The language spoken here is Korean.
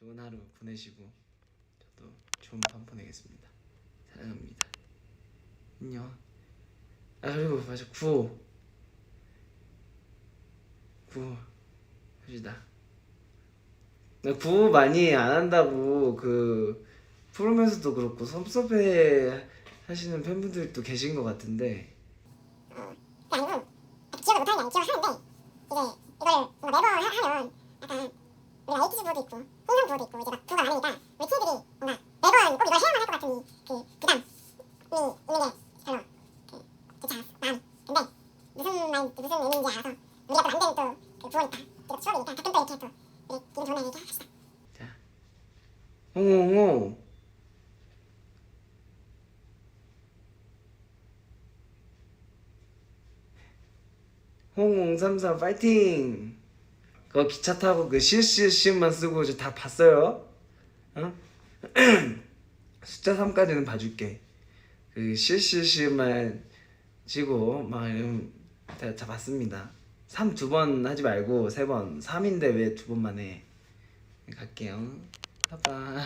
좋은 하루 보내시고 저도 좋은 밤 보내겠습니다. 사랑합니다. 안녕. 아 그리고 맞아 구호 구호 합시다. 나 구호 많이 안 한다고 그 프로면서도 그렇고 섭섭해 하시는 팬분들도 계신 것 같은데 그 아니고 기억을 못하는 게 아니고 하는데 이제 이걸 뭔가 매번 하, 하면 약간 우리가 에이티즈 부도 있고 홍성 부도 있고 이제 막 부가 많으니까 우리 팀들이 뭔가 매번 꼭 이걸 해야만 할 것 같은 이, 그 부담이 있는 게 별로 그 좋지 않았어 마음이. 근데 무슨 말 무슨 의미인지 알아서 우리가 또 안 되는 또그 부모니까 우리가 추억이니까 가끔 또 이렇게 또 우리 기분 좋은 얘기 합시다 홍홍홍 홍홍삼삼 파이팅 그거 기차 타고 그 시시시만 쓰고 이제 다 봤어요. 어? 숫자 3까지는 봐줄게. 그 시시시만 치고 막 이러면 다, 다 봤습니다. 3 두 번 하지 말고 세 번. 3인데 왜 두 번만 해? 갈게요. 봐봐